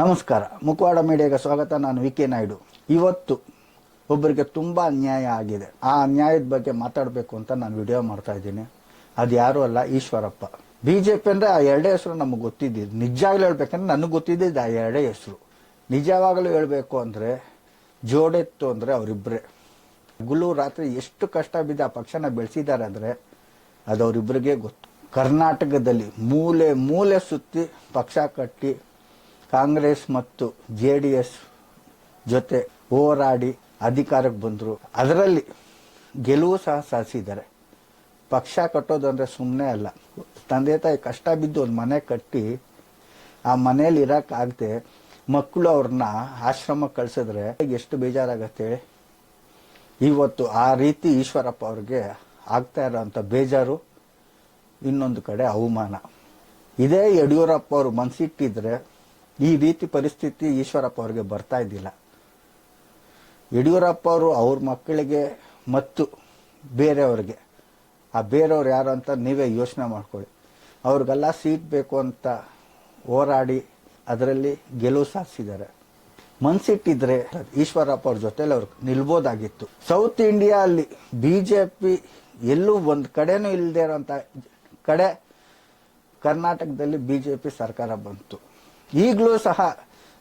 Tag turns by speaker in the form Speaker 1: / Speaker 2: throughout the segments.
Speaker 1: ನಮಸ್ಕಾರ. ಮುಖವಾಡ ಮೀಡಿಯಾಗೆ ಸ್ವಾಗತ. ನಾನು ವಿ ಕೆ ನಾಯ್ಡು. ಇವತ್ತು ಒಬ್ಬರಿಗೆ ತುಂಬ ಅನ್ಯಾಯ ಆಗಿದೆ. ಆ ಅನ್ಯಾಯದ ಬಗ್ಗೆ ಮಾತಾಡಬೇಕು ಅಂತ ನಾನು ವಿಡಿಯೋ ಮಾಡ್ತಾ ಇದ್ದೀನಿ. ಅದು ಯಾರೂ ಅಲ್ಲ, ಈಶ್ವರಪ್ಪ. ಬಿ ಜೆ ಪಿ ಅಂದರೆ ಆ ಎರಡೇ ಹೆಸರು ನಮಗೆ ಗೊತ್ತಿದ್ದಿದ್ದು. ನಿಜವಾಗ್ಲೂ ಹೇಳ್ಬೇಕಂದ್ರೆ ನನಗೆ ಗೊತ್ತಿದ್ದಿದ್ದು ಆ ಎರಡೇ ಹೆಸರು. ನಿಜವಾಗಲೂ ಹೇಳಬೇಕು ಅಂದರೆ ಜೋಡೆತ್ತು ಅಂದರೆ ಅವರಿಬ್ಬರೇ ಗುಲು ರಾತ್ರಿ ಎಷ್ಟು ಕಷ್ಟ ಬಿದ್ದು ಆ ಪಕ್ಷನ ಬೆಳೆಸಿದ್ದಾರೆ ಅಂದರೆ ಅದು ಅವರಿಬ್ಬರಿಗೆ ಗೊತ್ತು. ಕರ್ನಾಟಕದಲ್ಲಿ ಮೂಲೆ ಮೂಲೆ ಸುತ್ತಿ ಪಕ್ಷ ಕಟ್ಟಿ ಕಾಂಗ್ರೆಸ್ ಮತ್ತು ಜೆ ಡಿ ಎಸ್ ಜೊತೆ ಹೋರಾಡಿ ಅಧಿಕಾರಕ್ಕೆ ಬಂದರು. ಅದರಲ್ಲಿ ಗೆಲುವು ಸಹ ಸಾಧಿಸಿದ್ದಾರೆ. ಪಕ್ಷ ಕಟ್ಟೋದು ಅಂದರೆ ಸುಮ್ಮನೆ ಅಲ್ಲ. ತಂದೆ ತಾಯಿ ಕಷ್ಟ ಬಿದ್ದು ಒಂದು ಮನೆ ಕಟ್ಟಿ ಆ ಮನೇಲಿ ಇರೋಕ್ಕಾಗದೆ ಮಕ್ಕಳು ಅವ್ರನ್ನ ಆಶ್ರಮಕ್ಕೆ ಕಳಿಸಿದ್ರೆ ಎಷ್ಟು ಬೇಜಾರಾಗತ್ತೆ ಇವತ್ತು ಆ ರೀತಿ ಈಶ್ವರಪ್ಪ ಅವ್ರಿಗೆ ಆಗ್ತಾ ಇರೋಂಥ ಬೇಜಾರು, ಇನ್ನೊಂದು ಕಡೆ ಅವಮಾನ. ಇದೇ ಯಡಿಯೂರಪ್ಪ ಅವರು ಮನಸ್ಸಿಟ್ಟಿದ್ರೆ ಈ ರೀತಿ ಪರಿಸ್ಥಿತಿ ಈಶ್ವರಪ್ಪ ಅವ್ರಿಗೆ ಬರ್ತಾ ಇದ್ದಿಲ್ಲ. ಯಡಿಯೂರಪ್ಪ ಅವರು ಅವ್ರ ಮಕ್ಕಳಿಗೆ ಮತ್ತು ಬೇರೆಯವ್ರಿಗೆ, ಆ ಬೇರೆಯವ್ರು ಯಾರು ಅಂತ ನೀವೇ ಯೋಚನೆ ಮಾಡ್ಕೊಳ್ಳಿ. ಅವ್ರಿಗೆಲ್ಲ ಸೀಟ್ ಬೇಕು ಅಂತ ಹೋರಾಡಿ ಅದರಲ್ಲಿ ಗೆಲುವು ಸಾಧಿಸಿದ್ದಾರೆ. ಮನ್ಸಿಟ್ಟಿದ್ರೆ ಈಶ್ವರಪ್ಪ ಅವ್ರ ಜೊತೆಲಿ ಅವ್ರು ನಿಲ್ಬೋದಾಗಿತ್ತು. ಸೌತ್ ಇಂಡಿಯಾ ಅಲ್ಲಿ ಬಿ ಜೆ ಪಿ ಎಲ್ಲೂ ಒಂದು ಕಡೆನೂ ಇಲ್ಲದೆ ಇರೋಂಥ ಕಡೆ ಕರ್ನಾಟಕದಲ್ಲಿ ಬಿ ಜೆ ಪಿ ಸರ್ಕಾರ ಬಂತು. ಈಗಲೂ ಸಹ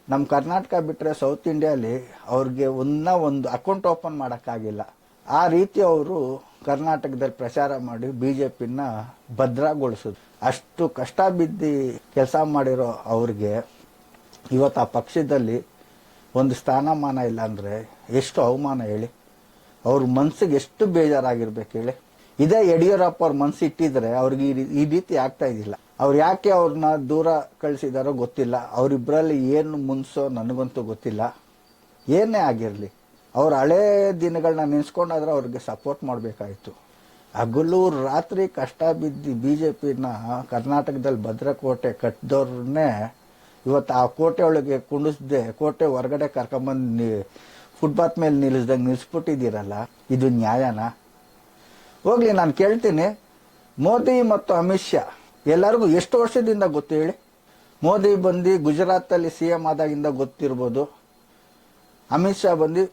Speaker 1: ನಮ್ಮ ಕರ್ನಾಟಕ ಬಿಟ್ಟರೆ ಸೌತ್ ಇಂಡಿಯಾಲಿ ಅವ್ರಿಗೆ ಒಂದ ಒಂದು ಅಕೌಂಟ್ ಓಪನ್ ಮಾಡೋಕ್ಕಾಗಿಲ್ಲ. ಆ ರೀತಿ ಅವರು ಕರ್ನಾಟಕದಲ್ಲಿ ಪ್ರಚಾರ ಮಾಡಿ ಬಿ ಜೆ ಪಿನ ಅಷ್ಟು ಕಷ್ಟ ಬಿದ್ದು ಕೆಲಸ ಮಾಡಿರೋ ಅವ್ರಿಗೆ ಇವತ್ತು ಆ ಪಕ್ಷದಲ್ಲಿ ಒಂದು ಸ್ಥಾನಮಾನ ಇಲ್ಲ ಅಂದರೆ ಎಷ್ಟು ಅವಮಾನ ಹೇಳಿ? ಅವ್ರ ಮನಸ್ಸಿಗೆ ಎಷ್ಟು ಬೇಜಾರಾಗಿರ್ಬೇಕು ಹೇಳಿ? ಇದೇ ಯಡಿಯೂರಪ್ಪ ಅವ್ರ ಮನಸ್ಸು ಇಟ್ಟಿದ್ರೆ ಅವ್ರಿಗೆ ಈ ರೀತಿ ಆಗ್ತಾ ಇದ್ದಿಲ್ಲ. ಅವ್ರು ಯಾಕೆ ಅವ್ರನ್ನ ದೂರ ಕಳಿಸಿದಾರೋ ಗೊತ್ತಿಲ್ಲ. ಅವರಿಬ್ಬರಲ್ಲಿ ಏನು ಮುನ್ಸೋ ನನಗಂತೂ ಗೊತ್ತಿಲ್ಲ. ಏನೇ ಆಗಿರಲಿ, ಅವ್ರ ಹಳೇ ದಿನಗಳನ್ನ ನೆನೆಸ್ಕೊಂಡಾದ್ರೆ ಅವ್ರಿಗೆ ಸಪೋರ್ಟ್ ಮಾಡಬೇಕಾಯಿತು. ಹಗಲು, ರಾತ್ರಿ ಕಷ್ಟ ಬಿದ್ದು ಬಿ ಜೆ ಪಿನ ಕರ್ನಾಟಕದಲ್ಲಿ ಭದ್ರಕೋಟೆ ಕಟ್ಟಿದವ್ರನ್ನೇ ಇವತ್ತು ಆ ಕೋಟೆ ಒಳಗೆ ಕುಂಡಿಸ್ದೆ, ಕೋಟೆ ಹೊರಗಡೆ ಕರ್ಕೊಂಬಂದು ಫುಟ್ಪಾತ್ ಮೇಲೆ ನಿಲ್ಲಿಸ್ದಂಗೆ ನಿಲ್ಲಿಸ್ಬಿಟ್ಟಿದ್ದೀರಲ್ಲ ಇದು ನ್ಯಾಯನಾ? ಹೋಗ್ಲಿ, ನಾನು ಕೇಳ್ತೀನಿ. ಮೋದಿ ಮತ್ತು ಅಮಿತ್ ಶಾ, ಎಲ್ಲರಿಗೂ ಎಷ್ಟು ವರ್ಷದಿಂದ ಗೊತ್ತು ಹೇಳಿ? ಮೋದಿ ಬಂದು ಗುಜರಾತಲ್ಲಿ ಸಿ ಎಂ ಆದಾಗಿಂದ ಗೊತ್ತಿರ್ಬೋದು. ಅಮಿತ್ ಶಾ ಬಂದು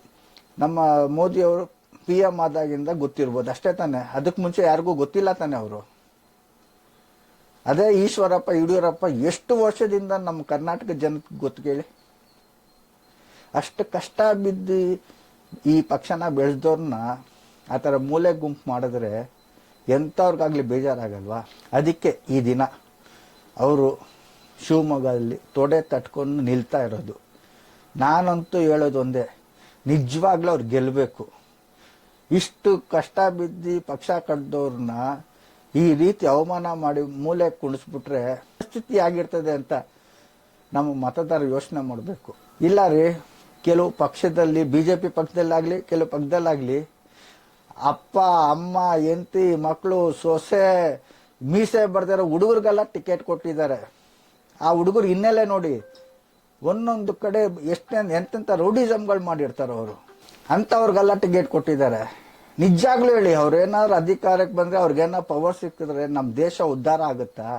Speaker 1: ನಮ್ಮ ಮೋದಿಯವರು ಪಿ ಎಂ ಆದಾಗಿಂದ ಗೊತ್ತಿರ್ಬೋದು. ಅಷ್ಟೇ ತಾನೆ. ಅದಕ್ಕೆ ಮುಂಚೆ ಯಾರಿಗೂ ಗೊತ್ತಿಲ್ಲ ತಾನೆ ಅವರು. ಅದೇ ಈಶ್ವರಪ್ಪ, ಯಡಿಯೂರಪ್ಪ ಎಷ್ಟು ವರ್ಷದಿಂದ ನಮ್ಮ ಕರ್ನಾಟಕ ಜನಕ್ಕೆ ಗೊತ್ತು ಕೇಳಿ. ಅಷ್ಟು ಕಷ್ಟ ಬಿದ್ದು ಈ ಪಕ್ಷನ ಬೆಳೆದವ್ರನ್ನ ಆ ಥರ ಮೂಲೆ ಗುಂಪು ಮಾಡಿದ್ರೆ ಎಂಥವ್ರಿಗಾಗಲಿ ಬೇಜಾರಾಗಲ್ವಾ? ಅದಕ್ಕೆ ಈ ದಿನ ಅವರು ಶಿವಮೊಗ್ಗದಲ್ಲಿ ತೊಡೆ ತಟ್ಕೊಂಡು ನಿಲ್ತಾ ಇರೋದು. ನಾನಂತೂ ಹೇಳೋದು ಒಂದೇ, ನಿಜವಾಗ್ಲೂ ಅವ್ರು ಗೆಲ್ಲಬೇಕು ಇಷ್ಟು ಕಷ್ಟ ಬಿದ್ದು ಪಕ್ಷ ಕಡ್ದವ್ರನ್ನ ಈ ರೀತಿ ಅವಮಾನ ಮಾಡಿ ಮೂಲೆ ಕುಣಿಸ್ಬಿಟ್ರೆ ಪರಿಸ್ಥಿತಿ ಆಗಿರ್ತದೆ ಅಂತ ನಮ್ಮ ಮತದಾರ ಯೋಚನೆ ಮಾಡಬೇಕು. ಇಲ್ಲ ರೀ, ಕೆಲವು ಪಕ್ಷದಲ್ಲಿ ಬಿ ಜೆ ಪಿ ಪಕ್ಷದಲ್ಲಾಗಲಿ, ಕೆಲವು ಪಕ್ಷದಲ್ಲಾಗಲಿ, ಅಪ್ಪ, ಅಮ್ಮ ಎಂತಿ ಮಕ್ಕಳು ಸೊಸೆ, ಮೀಸೆ ಬರ್ದಿರೋ ಹುಡುಗರಿಗೆಲ್ಲ ಟಿಕೆಟ್ ಕೊಟ್ಟಿದ್ದಾರೆ. ಆ ಹುಡುಗರು ಹಿನ್ನೆಲೆ ನೋಡಿ ಒಂದೊಂದು ಕಡೆ ಎಷ್ಟೇ ಎಂತೆಂಥ ರೌಡಿಸಮ್ಗಳು ಮಾಡಿರ್ತಾರೆ ಅವರು, ಅಂಥವ್ರಿಗೆಲ್ಲ ಟಿಕೆಟ್ ಕೊಟ್ಟಿದ್ದಾರೆ. ನಿಜಾಗ್ಲೂ ಹೇಳಿ ಅವ್ರೇನಾದ್ರು ಅಧಿಕಾರಕ್ಕೆ ಬಂದ್ರೆ ಅವ್ರಿಗೇನೋ ಪವರ್ ಸಿಕ್ಕಿದ್ರೆ ನಮ್ಮ ದೇಶ ಉದ್ಧಾರ ಆಗುತ್ತಾ?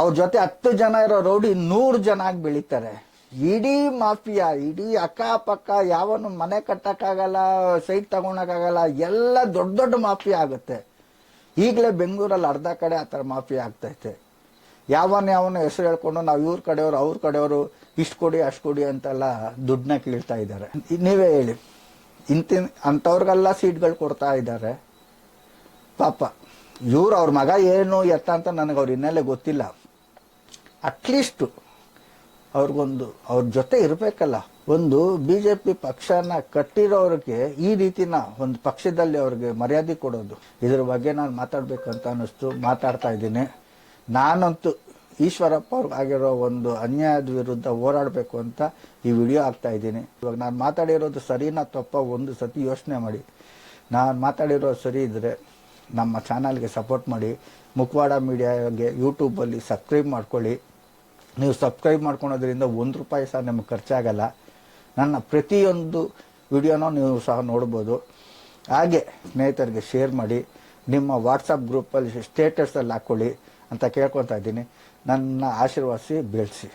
Speaker 1: ಅವ್ರ ಜೊತೆ ಹತ್ತು ಜನ ಇರೋ ರೌಡಿ ನೂರು ಜನ ಆಗಿ ಬೆಳೀತಾರೆ. ಇಡೀ ಮಾಫಿಯಾ, ಇಡೀ ಅಕ್ಕಪಕ್ಕ ಯಾವನು ಮನೆ ಕಟ್ಟಕ್ಕಾಗಲ್ಲ, ಸೈಟ್ ತಗೊಳಕ್ಕಾಗಲ್ಲ, ಎಲ್ಲ ದೊಡ್ಡ ದೊಡ್ಡ ಮಾಫಿಯಾ ಆಗುತ್ತೆ. ಈಗಲೇ ಬೆಂಗಳೂರಲ್ಲಿ ಅರ್ಧ ಕಡೆ ಆ ಥರ ಮಾಫಿಯಾ ಆಗ್ತೈತೆ. ಯಾವನ್ ಯಾವನ ಹೆಸರು ಹೇಳ್ಕೊಂಡು ನಾವು ಇವ್ರ ಕಡೆಯವರು ಅವ್ರ ಕಡೆಯವರು ಇಷ್ಟು ಕೊಡಿ ಅಷ್ಟು ಕೊಡಿ ಅಂತೆಲ್ಲ ದುಡ್ಡನ್ನ ಕೀಳ್ತಾ ಇದ್ದಾರೆ. ನೀವೇ ಹೇಳಿ. ಇಂತಿ ಅಂಥವ್ರಿಗೆಲ್ಲ ಸೀಟ್ಗಳು ಕೊಡ್ತಾ ಇದ್ದಾರೆ. ಪಾಪ, ಇವ್ರು ಅವ್ರ ಮಗ ಏನು ಎತ್ತ ಅಂತ ನನಗೆ ಅವ್ರ ಹಿನ್ನೆಲೆ ಗೊತ್ತಿಲ್ಲ. ಅಟ್ಲೀಸ್ಟು ಅವ್ರಿಗೊಂದು, ಅವ್ರ ಜೊತೆ ಇರಬೇಕಲ್ಲ. ಒಂದು ಬಿ ಜೆ ಪಿ ಪಕ್ಷನ ಕಟ್ಟಿರೋರಿಗೆ ಈ ರೀತಿನ ಒಂದು ಪಕ್ಷದಲ್ಲಿ ಅವ್ರಿಗೆ ಮರ್ಯಾದೆ ಕೊಡೋದು. ಇದ್ರ ಬಗ್ಗೆ ನಾನು ಮಾತಾಡಬೇಕು ಅಂತ ಅನ್ನಿಸ್ತು, ಮಾತಾಡ್ತಾ ಇದ್ದೀನಿ. ನಾನಂತೂ ಈಶ್ವರಪ್ಪ ಆಗಿರೋ ಒಂದು ಅನ್ಯಾಯದ ವಿರುದ್ಧ ಹೋರಾಡಬೇಕು ಅಂತ ಈ ವಿಡಿಯೋ ಆಗ್ತಾ ಇದ್ದೀನಿ. ಇವಾಗ ನಾನು ಮಾತಾಡಿರೋದು ಸರಿನಾ ತಪ್ಪ ಒಂದು ಸತಿ ಯೋಚನೆ ಮಾಡಿ. ನಾನು ಮಾತಾಡಿರೋದು ಸರಿ ಇದ್ದರೆ ನಮ್ಮ ಚಾನಲ್ಗೆ ಸಪೋರ್ಟ್ ಮಾಡಿ. ಮುಖವಾಡ ಮೀಡಿಯಾಗೆ ಯೂಟ್ಯೂಬಲ್ಲಿ ಸಬ್ಸ್ಕ್ರೈಬ್ ಮಾಡ್ಕೊಳ್ಳಿ. ನೀವು ಸಬ್ಸ್ಕ್ರೈಬ್ ಮಾಡ್ಕೊಳೋದ್ರಿಂದ ಒಂದು ರೂಪಾಯಿ ಸಹ ನಿಮಗೆ ಖರ್ಚಾಗಲ್ಲ. ನನ್ನ ಪ್ರತಿಯೊಂದು ವಿಡಿಯೋನೂ ನೀವು ಸಹ ನೋಡ್ಬೋದು. ಹಾಗೆ ಸ್ನೇಹಿತರಿಗೆ ಶೇರ್ ಮಾಡಿ. ನಿಮ್ಮ ವಾಟ್ಸಪ್ ಗ್ರೂಪಲ್ಲಿ ಸ್ಟೇಟಸಲ್ಲಿ ಹಾಕ್ಕೊಳ್ಳಿ ಅಂತ ಕೇಳ್ಕೊತಾ ಇದ್ದೀನಿ. ನನ್ನ ಆಶೀರ್ವಾದಿಸಿ ಬೆಳೆಸಿ.